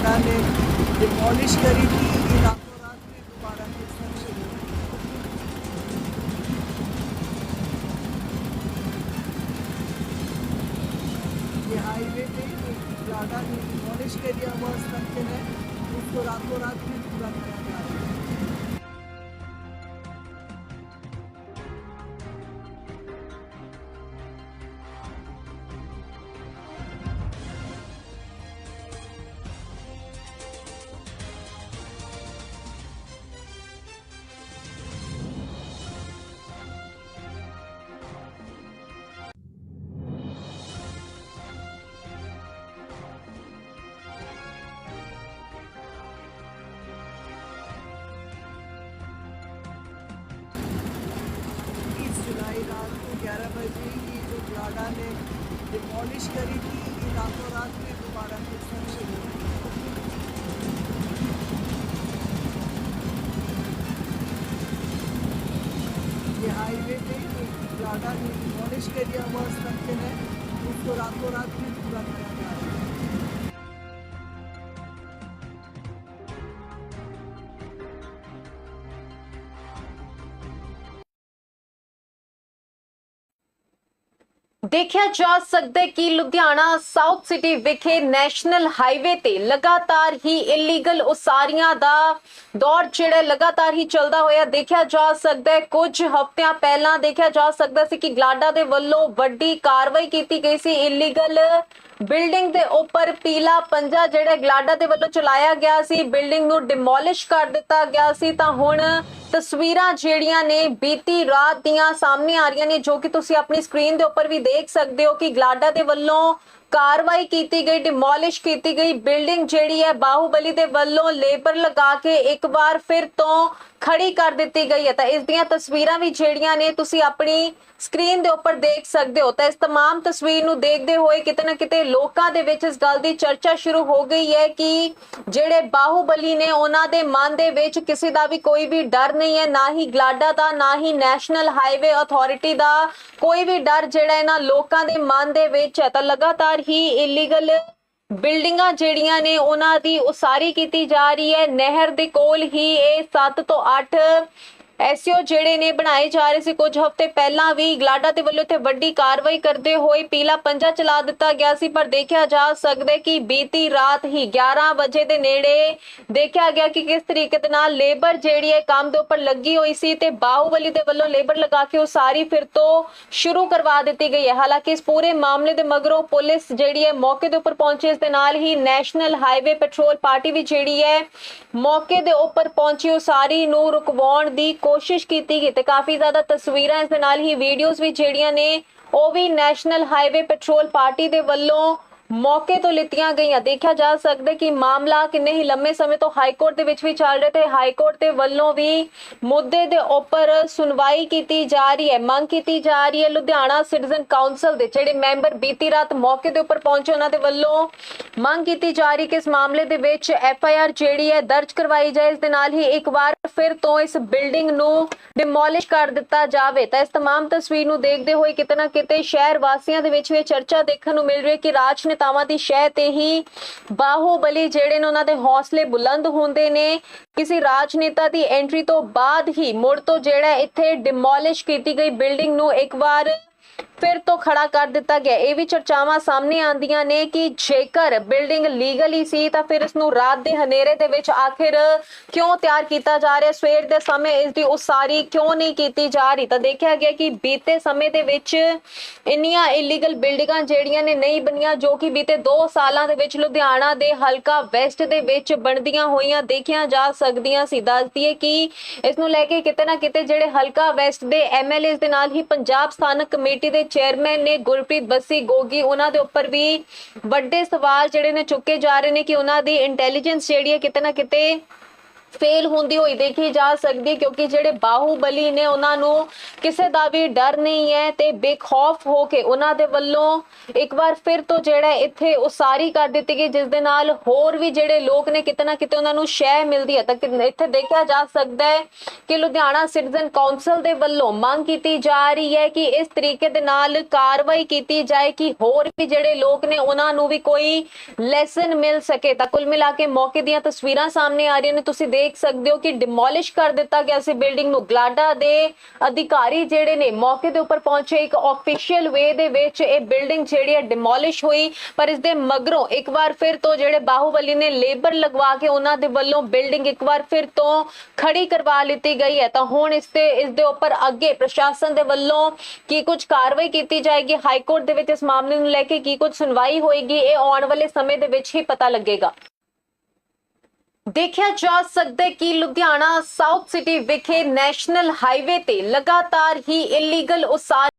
गलाडा ने डिमोलिश करी थी रातों रात दोबारा कंस्ट्रक्शन ये हाईवे पे ज़्यादा ने के किया हुआ स्ट्रक्चर है। उसको रातों रात में पूरा किया जा रहा है। को की जो ग्लाडा ने डिमोलिश करी थी, ये रातों रात में दोबारा कंस्ट्रक्शन ये हाईवे पे ग्लाडा ने डिमोलिश कर दिया हुआ स्ट्रक्चर है, उसको रातों रात में पूरा करा जा रहा है। ਦੇਖਿਆ ਜਾ ਸਕਦਾ ਕਿ ਲੁਧਿਆਣਾ ਸਾਊਥ ਸਿਟੀ ਵਿਖੇ ਨੈਸ਼ਨਲ ਹਾਈਵੇ ਤੇ ਲਗਾਤਾਰ ਹੀ ਇਲੀਗਲ ਉਸਾਰੀਆਂ ਦਾ ਦੌਰ ਜਿਹੜਾ ਲਗਾਤਾਰ ਹੀ ਚੱਲਦਾ ਹੋਇਆ ਦੇਖਿਆ ਜਾ ਸਕਦਾ ਹੈ। ਕੁਝ ਹਫ਼ਤਿਆਂ ਪਹਿਲਾਂ ਦੇਖਿਆ ਜਾ ਸਕਦਾ ਸੀ ਕਿ ਗਲਾਡਾ ਦੇ ਵੱਲੋਂ ਵੱਡੀ ਕਾਰਵਾਈ ਕੀਤੀ ਗਈ ਸੀ। ਇਲੀਗਲ ਬਿਲਡਿੰਗ ਦੇ ਉੱਪਰ ਪੀਲਾ ਪੰਜਾ ਜਿਹੜਾ ਗਲਾਡਾ ਦੇ ਵੱਲੋਂ ਚਲਾਇਆ ਗਿਆ ਸੀ, ਬਿਲਡਿੰਗ ਨੂੰ ਡਿਮੋਲਿਸ਼ ਕਰ ਦਿੱਤਾ ਗਿਆ ਸੀ, ਤਾਂ ਹੁਣ ਤਸਵੀਰਾਂ ਜਿਹੜੀਆਂ ਨੇ ਬੀਤੀ ਰਾਤ ਦੀਆਂ ਸਾਹਮਣੇ ਆ ਰਹੀਆਂ ਨੇ, ਜੋ ਕਿ ਤੁਸੀਂ ਆਪਣੀ ਸਕਰੀਨ ਦੇ ਉੱਪਰ ਵੀ ਦੇਖ ਸਕਦੇ ਹੋ ਕਿ ਗਲਾਡਾ ਦੇ ਵੱਲੋਂ ਕਾਰਵਾਈ ਕੀਤੀ ਗਈ ਡਿਮੋਲਿਸ਼ ਕੀਤੀ ਗਈ ਬਿਲਡਿੰਗ ਜਿਹੜੀ ਹੈ ਬਾਹੂਬਲੀ ਦੇ ਵੱਲੋਂ ਲੇਬਰ ਲਗਾ ਕੇ ਇੱਕ ਵਾਰ ਫਿਰ ਤੋਂ ਖੜੀ ਕਰ ਦਿੱਤੀ ਗਈ ਹੈ ਤਾਂ ਇਸ ਦੀਆਂ ਤਸਵੀਰਾਂ ਵੀ ਜਿਹੜੀਆਂ ਨੇ ਤੁਸੀਂ ਆਪਣੀ ਸਕਰੀਨ ਦੇ ਉੱਪਰ ਦੇਖ ਸਕਦੇ ਹੋ ਤਾਂ ਇਸ तमाम ਤਸਵੀਰ ਨੂੰ ਦੇਖਦੇ ਹੋਏ ਕਿਤੇ ਨਾ ਕਿਤੇ ਲੋਕਾਂ ਦੇ ਵਿੱਚ ਇਸ ਗੱਲ ਦੀ ਚਰਚਾ ਸ਼ੁਰੂ ਹੋ ਗਈ ਹੈ ਕਿ ਜਿਹੜੇ ਬਾਹੂਬਲੀ ਨੇ ਉਹਨਾਂ ਦੇ ਮਨ ਦੇ ਵਿੱਚ ਕਿਸੇ ਦਾ ਵੀ ਕੋਈ ਵੀ ਡਰ ਨਹੀਂ ਹੈ ਨਾ ਹੀ ਗਲਾਡਾ ਦਾ ਨਾ ਹੀ ਨੈਸ਼ਨਲ ਹਾਈਵੇ ਅਥਾਰਟੀ ਦਾ ਕੋਈ ਵੀ ਡਰ ਜਿਹੜਾ ਇਹਨਾਂ ਲੋਕਾਂ ਦੇ ਮਨ ਦੇ ਵਿੱਚ ਹੈ ਤਾਂ ਲਗਾਤਾਰ ਹੀ ਇਲੀਗਲ ਬਿਲਡਿੰਗਾਂ ਜਿਹੜੀਆਂ ਨੇ ਉਹਨਾਂ ਦੀ ਉਸਾਰੀ ਕੀਤੀ ਜਾ ਰਹੀ ਹੈ। ਨਹਿਰ ਦੇ ਕੋਲ ਹੀ ਇਹ 7 ਤੋਂ 8 ਐਸਓ ਜਿਹੜੇ ਨੇ ਬਣਾਏ ਜਾ ਰਹੇ ਸੀ ਕੁਝ ਹਫ਼ਤੇ ਪਹਿਲਾਂ ਵੀ। ਗਲਾਡਾ ਦੇ ਵੱਲੋਂ ਤੇ ਵੱਡੀ ਕਾਰਵਾਈ ਕਰਦੇ ਹੋਏ ਪੀਲਾ ਪੰਜਾ ਚਲਾ ਦਿੱਤਾ ਗਿਆ ਸੀ, ਪਰ ਦੇਖਿਆ ਜਾ ਸਕਦਾ ਕਿ ਬੀਤੀ ਰਾਤ ਹੀ 11 ਵਜੇ ਦੇ ਨੇੜੇ ਦੇਖਿਆ ਗਿਆ ਕਿ ਕਿਸ ਤਰੀਕੇ ਦੇ ਨਾਲ ਲੇਬਰ ਜਿਹੜੀ ਹੈ ਕੰਮ ਦੇ ਉੱਪਰ ਲੱਗੀ ਹੋਈ ਸੀ ਤੇ ਬਾਹੂਬਲੀ ਦੇ ਵੱਲੋਂ ਲੇਬਰ ਲਗਾ ਕੇ ਉਸਾਰੀ ਫਿਰ ਤੋਂ ਸ਼ੁਰੂ ਕਰਵਾ ਦਿੱਤੀ ਗਈ ਹੈ। ਹਾਲਾਂਕਿ ਇਸ ਪੂਰੇ ਮਾਮਲੇ ਦੇ ਮਗਰੋਂ ਪੁਲਿਸ ਜਿਹੜੀ ਹੈ, ਮੌਕੇ ਦੇ ਉੱਪਰ ਪਹੁੰਚੀ, ਇਸ ਦੇ ਨਾਲ ਹੀ ਨੈਸ਼ਨਲ ਹਾਈਵੇ ਪੈਟਰੋਲ ਪਾਰਟੀ ਵੀ ਜਿਹੜੀ ਹੈ, ਮੌਕੇ ਦੇ ਉੱਪਰ ਪਹੁੰਚੀ। ਉਸਾਰੀ ਨੂੰ ਰੁਕਵਾਉਣ ਦੀ ਕੋਸ਼ਿਸ਼ ਕੀਤੀ ਗਈ ਤੇ ਕਾਫੀ ਜ਼ਿਆਦਾ ਤਸਵੀਰਾਂ ਇਸ ਦੇ ਨਾਲ ਹੀ ਵੀਡੀਓਜ਼ ਵੀ ਜਿਹੜੀਆਂ ਨੇ, ਉਹ ਵੀ ਨੈਸ਼ਨਲ ਹਾਈਵੇ ਪੈਟਰੋਲ ਪਾਰਟੀ ਦੇ ਵੱਲੋਂ ਮੌਕੇ ਤੋਂ ਲਿੱਤੀਆਂ ਗਈਆਂ। ਦੇਖਿਆ ਜਾ ਸਕਦਾ ਕਿ ਮਾਮਲਾ ਕਿੰਨੇ ਹੀ ਲੰਮੇ ਸਮੇਂ ਤੋਂ ਹਾਈ ਕੋਰਟ ਦੇ ਵਿੱਚ ਵੀ ਚੱਲ ਰਿਹਾ ਤੇ ਹਾਈ ਕੋਰਟ ਦੇ ਵੱਲੋਂ ਵੀ ਮੁੱਦੇ ਦੇ ਉੱਪਰ ਸੁਣਵਾਈ ਕੀਤੀ ਜਾ ਰਹੀ ਹੈ। ਮੰਗ ਕੀਤੀ ਜਾ ਰਹੀ ਹੈ ਲੁਧਿਆਣਾ ਸਿਟੀਜ਼ਨ ਕਾਉਂਸਲ ਦੇ, ਜਿਹੜੇ ਮੈਂਬਰ ਬੀਤੀ ਰਾਤ ਮੌਕੇ ਦੇ ਉੱਪਰ ਪਹੁੰਚੇ, ਉਹਨਾਂ ਦੇ ਵੱਲੋਂ ਮੰਗ ਕੀਤੀ ਜਾ ਰਹੀ ਕਿ ਇਸ ਮਾਮਲੇ ਦੇ ਵਿੱਚ ਐਫ ਆਈ ਆਰ ਜਿਹੜੀ ਹੈ ਦਰਜ ਕਰਵਾਈ ਜਾਏ। ਇਸ ਦੇ ਨਾਲ ਹੀ ਇੱਕ ਵਾਰ ਫਿਰ ਤੋਂ ਇਸ ਬਿਲਡਿੰਗ ਨੂੰ ਡਿਮੋਲਿਸ਼ ਕਰ ਦਿੱਤਾ ਜਾਵੇ। ਤਾਂ ਇਸ ਤਮਾਮ ਤਸਵੀਰ ਨੂੰ ਦੇਖਦੇ ਹੋਏ ਕਿਤੇ ਨਾ ਕਿਤੇ ਸ਼ਹਿਰ ਵਾਸੀਆਂ ਦੇ ਵਿੱਚ ਇਹ ਚਰਚਾ ਦੇਖਣ ਨੂੰ ਮਿਲ ਰਹੀ ਹੈ ਕਿ ਰਾਜ ਰਾਜਨੇਤਾਵਾਂ ਦੀ ਸ਼ਹਿ ਤੇ ਹੀ ਬਾਹੂਬਲੀ ਜਿਹੜੇ ਨੇ ਉਹਨਾਂ ਦੇ ਹੌਸਲੇ ਬੁਲੰਦ ਹੁੰਦੇ ਨੇ। ਕਿਸੇ ਰਾਜਨੇਤਾ ਦੀ ਐਂਟਰੀ ਤੋਂ ਬਾਅਦ ਹੀ ਮੁੜ ਤੋਂ ਜਿਹੜਾ ਇੱਥੇ ਡਿਮੋਲਿਸ਼ ਕੀਤੀ ਗਈ ਬਿਲਡਿੰਗ ਨੂੰ ਇੱਕ ਵਾਰ ਫਿਰ ਤੋਂ ਖੜਾ ਕਰ ਦਿੱਤਾ ਗਿਆ। ਇਹ ਵੀ ਚਰਚਾਵਾਂ ਸਾਹਮਣੇ ਆਂਦੀਆਂ ਨੇ ਕਿ ਜੇਕਰ ਬਿਲਡਿੰਗ ਲੀਗਲੀ ਸੀ ਤਾਂ ਫਿਰ ਇਸ ਨੂੰ ਰਾਤ ਦੇ ਹਨੇਰੇ ਦੇ ਵਿੱਚ ਆਖਿਰ ਕਿਉਂ ਤਿਆਰ ਕੀਤਾ ਜਾ ਰਿਹਾ? ਸਵੇਰ ਦੇ ਸਮੇਂ ਇਸ ਦੀ ਉਸਾਰੀ ਕਿਉਂ ਨਹੀਂ ਕੀਤੀ ਜਾ ਰਹੀ? ਤਾਂ ਦੇਖਿਆ ਗਿਆ ਕਿ ਬੀਤੇ ਸਮੇਂ ਦੇ ਵਿੱਚ ਇੰਨੀਆਂ ਇਲੀਗਲ ਬਿਲਡਿੰਗਾਂ ਜਿਹੜੀਆਂ ਨੇ ਨਹੀਂ ਬਣੀਆਂ, ਜੋ ਕਿ ਬੀਤੇ 2 ਸਾਲਾਂ ਦੇ ਵਿੱਚ ਲੁਧਿਆਣਾ ਦੇ ਹਲਕਾ ਵੈਸਟ ਦੇ ਵਿੱਚ ਬਣਦੀਆਂ ਹੋਈਆਂ ਦੇਖੀਆਂ ਜਾ ਸਕਦੀਆਂ ਸੀ। ਦੱਸਦੀ ਹੈ ਕਿ ਇਸ ਨੂੰ ਲੈ ਕੇ ਕਿਤੇ ਨਾ ਕਿਤੇ ਜਿਹੜੇ ਹਲਕਾ ਵੈਸਟ ਦੇ ਐਮਐਲਏਸ ਦੇ ਨਾਲ ਹੀ ਪੰਜਾਬ ਸਥਾਨਕ ਕਮੇਟੀ ਦੇ ਚੇਅਰਮੈਨ ਨੇ ਗੁਰਪ੍ਰੀਤ ਬੱਸੀ, ਗੋਗੀ, ਉਹਨਾਂ ਦੇ ਉੱਪਰ ਵੀ ਵੱਡੇ ਸਵਾਲ ਜਿਹੜੇ ਨੇ ਚੁੱਕੇ ਜਾ ਰਹੇ ਨੇ ਕਿ ਉਹਨਾਂ ਦੀ ਇੰਟੈਲੀਜੈਂਸ ਜਿਹੜੀ ਹੈ ਕਿਤੇ ਨਾ ਕਿਤੇ ਫੇਲ ਹੁੰਦੀ ਹੋਈ ਦੇਖੀ ਜਾ ਸਕਦੀ ਕਿਉਂਕਿ ਜਿਹੜੇ ਬਾਹੂਬਲੀ ਨੇ ਉਹਨਾਂ ਨੂੰ ਕਿਸੇ ਦਾ ਵੀ ਡਰ ਨਹੀਂ ਹੈ ਤੇ ਬੇਖੌਫ ਹੋ ਕੇ ਉਹਨਾਂ ਦੇ ਵੱਲੋਂ ਇੱਕ ਵਾਰ ਫਿਰ ਤੋਂ ਜਿਹੜਾ ਇੱਥੇ ਉਸਾਰੀ ਕਰ ਦਿੱਤੀ ਗਈ, ਜਿਸ ਦੇ ਨਾਲ ਹੋਰ ਵੀ ਜਿਹੜੇ ਲੋਕ ਨੇ ਕਿਤੇ ਕਿਤੇ ਉਹਨਾਂ ਨੂੰ ਸ਼ਹਿ ਮਿਲਦੀ ਹੈ। ਤਾਂ ਇੱਥੇ ਦੇਖਿਆ ਜਾ ਸਕਦਾ ਹੈ ਕਿ ਲੁਧਿਆਣਾ ਸਿਟੀਜ਼ਨ ਕਾਉਂਸਲ ਦੇ ਵੱਲੋਂ ਮੰਗ ਕੀਤੀ ਜਾ ਰਹੀ ਹੈ ਕਿ ਇਸ ਤਰੀਕੇ ਦੇ ਨਾਲ ਕਾਰਵਾਈ ਕੀਤੀ ਜਾਏ ਕਿ ਹੋਰ ਵੀ ਜਿਹੜੇ ਲੋਕ ਨੇ ਉਹਨਾਂ ਨੂੰ ਵੀ ਕੋਈ ਲੈਸਨ ਮਿਲ ਸਕੇ। ਤਾਂ ਕੁੱਲ ਮਿਲਾ ਕੇ ਮੌਕੇ ਦੀਆਂ ਤਸਵੀਰਾਂ ਸਾਹਮਣੇ ਆ ਰਹੀਆਂ ਨੇ। ਤੁਸੀਂ ਦੇਖ ਸਕਦੇ ਹੋ ਕਿ ਡਿਮੋਲਿਸ਼ ਕਰ ਦਿੱਤਾ ਗਿਆ ਸੀ ਬਿਲਡਿੰਗ ਨੂੰ। ਗਲਾਡਾ ਦੇ ਅਧਿਕਾਰੀ ਜਿਹੜੇ ਨੇ ਮੌਕੇ ਦੇ ਉੱਪਰ ਪਹੁੰਚੇ। ਇੱਕ ਆਫੀਸ਼ੀਅਲ ਵੇ ਦੇ ਵਿੱਚ ਇਹ ਬਿਲਡਿੰਗ ਜਿਹੜੀ ਹੈ ਡਿਮੋਲਿਸ਼ ਹੋਈ। ਪਰ ਇਸ ਦੇ ਮਗਰੋਂ ਇੱਕ ਵਾਰ ਫਿਰ ਤੋਂ ਜਿਹੜੇ ਬਾਹੂਬਲੀ ਨੇ ਲੇਬਰ ਲਗਵਾ ਕੇ ਉਹਨਾਂ ਦੇ ਵੱਲੋਂ ਬਿਲਡਿੰਗ ਇੱਕ ਵਾਰ ਫਿਰ ਤੋਂ ਖੜੀ ਕਰਵਾ ਲਿੱਤੀ ਗਈ ਹੈ। ਤਾਂ ਹੁਣ ਇਸ ਤੇ, ਇਸ ਦੇ ਉੱਪਰ ਅੱਗੇ ਪ੍ਰਸ਼ਾਸਨ ਦੇ ਵੱਲੋਂ ਕੀ ਕੁਝ ਕਾਰਵਾਈ ਕੀਤੀ ਜਾਏਗੀ? ਹਾਈ ਕੋਰਟ ਦੇ ਵਿੱਚ ਇਸ ਮਾਮਲੇ ਨੂੰ ਲੈ ਕੇ ਕੀ ਕੁਝ ਸੁਣਵਾਈ ਹੋਏਗੀ? ਇਹ ਆਉਣ ਵਾਲੇ ਸਮੇਂ ਦੇ ਵਿੱਚ ਹੀ ਪਤਾ ਲੱਗੇਗਾ। ਦੇਖਿਆ ਜਾ ਸਕਦਾ ਹੈ ਕਿ ਲੁਧਿਆਣਾ ਸਾਊਥ ਸਿਟੀ ਵਿਖੇ ਨੈਸ਼ਨਲ ਹਾਈਵੇ ਤੇ ਲਗਾਤਾਰ ਹੀ ਇਲੀਗਲ ਉਸਾਰੀ